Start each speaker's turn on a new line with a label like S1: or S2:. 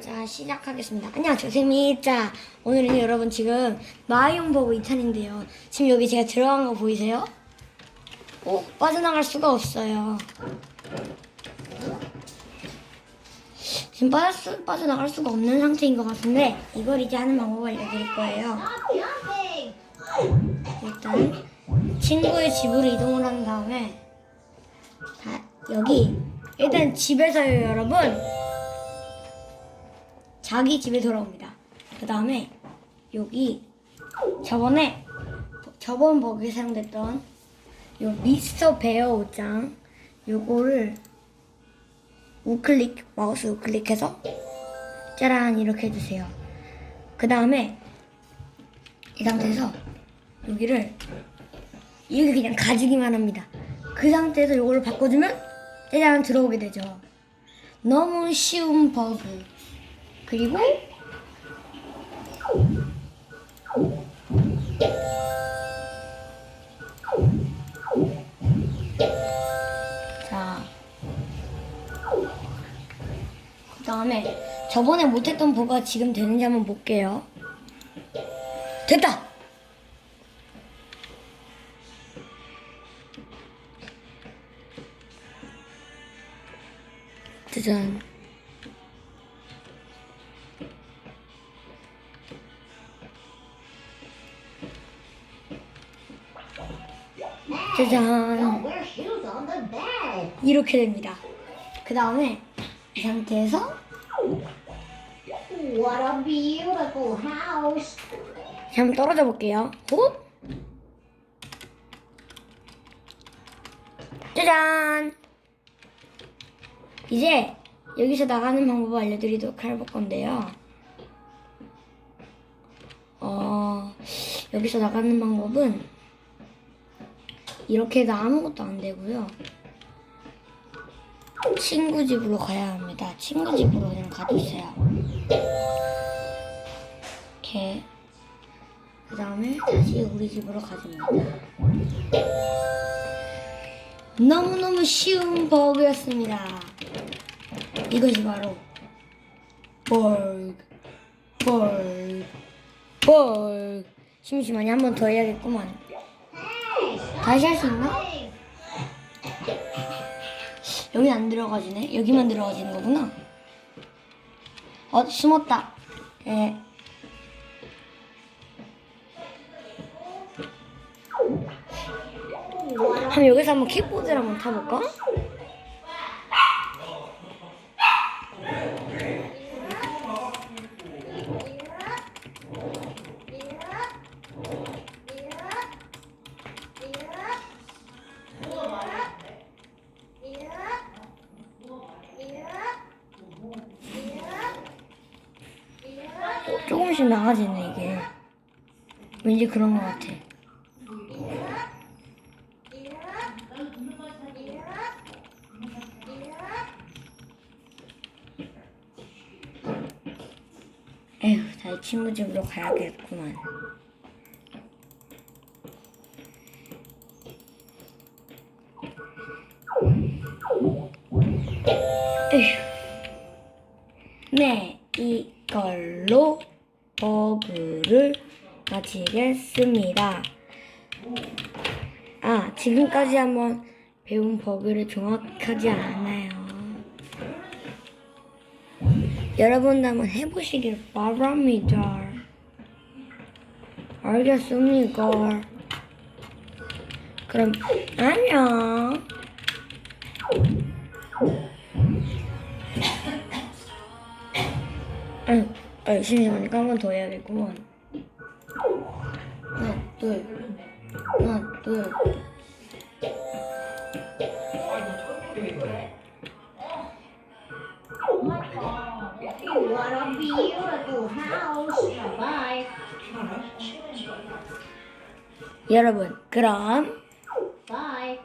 S1: 자 시작하겠습니다. 안녕하세요 쌤이 자 오늘은 여러분 지금 마이온버브 2탄인데요. 지금 여기 제가 들어간 거 보이세요? 오 빠져나갈 수가 없어요. 지금 빠져, 수- 빠져나갈 수가 없는 상태인 것 같은데 이걸 이제 하는 방법을 알려드릴 거예요. 일단 친구의 집으로 이동을 한 다음에 다 여기 일단 집에서요 여러분 자기 집에 돌아옵니다. 그 다음에 여기 저번에 저번 버그에 사용됐던 요 미스터 베어 옷장 요거를 우클릭 마우스 우클릭해서 짜란 이렇게 해주세요. 그 다음에 이 상태에서 여기를 이렇게 그냥 가지기만 합니다. 그 상태에서 이걸 바꿔주면 짜잔 들어오게 되죠. 너무 쉬운 버그. 그리고 자, 그 다음에 저번에 못했던 버그가 지금 되는지 한번 볼게요. 됐다! 짜잔. 짜잔. 이렇게 됩니다. 그 다음에 이 상태에서 한번 떨어져 볼게요. 호? 짜잔! 이제 여기서 나가는 방법을 알려드리도록 할 건데요. 어, 여기서 나가는 방법은 이렇게 해도 아무것도 안 되고요. 친구 집으로 가야 합니다. 친구 집으로 그냥 가주세요. 이렇게 그 다음에 다시 우리 집으로 가줍니다. 너무너무 쉬운 버그였습니다. 이것이 바로 버그, 버그, 버그. 심심하니 한 번 더 해야겠구만. 다시 할 수 있나? 여기 안 들어가지네. 여기만 들어가지는 거구나. 어, 숨었다. 예. 그럼 여기서 한번 킥보드를 한번 타볼까? 어, 조금씩 나아지네 이게. 왠지 그런 것 같아. 에휴, 다시 친구 집으로 가야겠구만. 에휴. 네, 이걸로 버그를 마치겠습니다. 아, 지금까지 한번 배운 버그를 정확하지 않아요. 여러분도 한번 해보시길 바랍니다. 알겠습니까? 그럼 안녕. 응, 아, 심심하니까 한 번 더 해야겠구만. 둘, 하나, 둘. 여러분, 그럼
S2: Bye.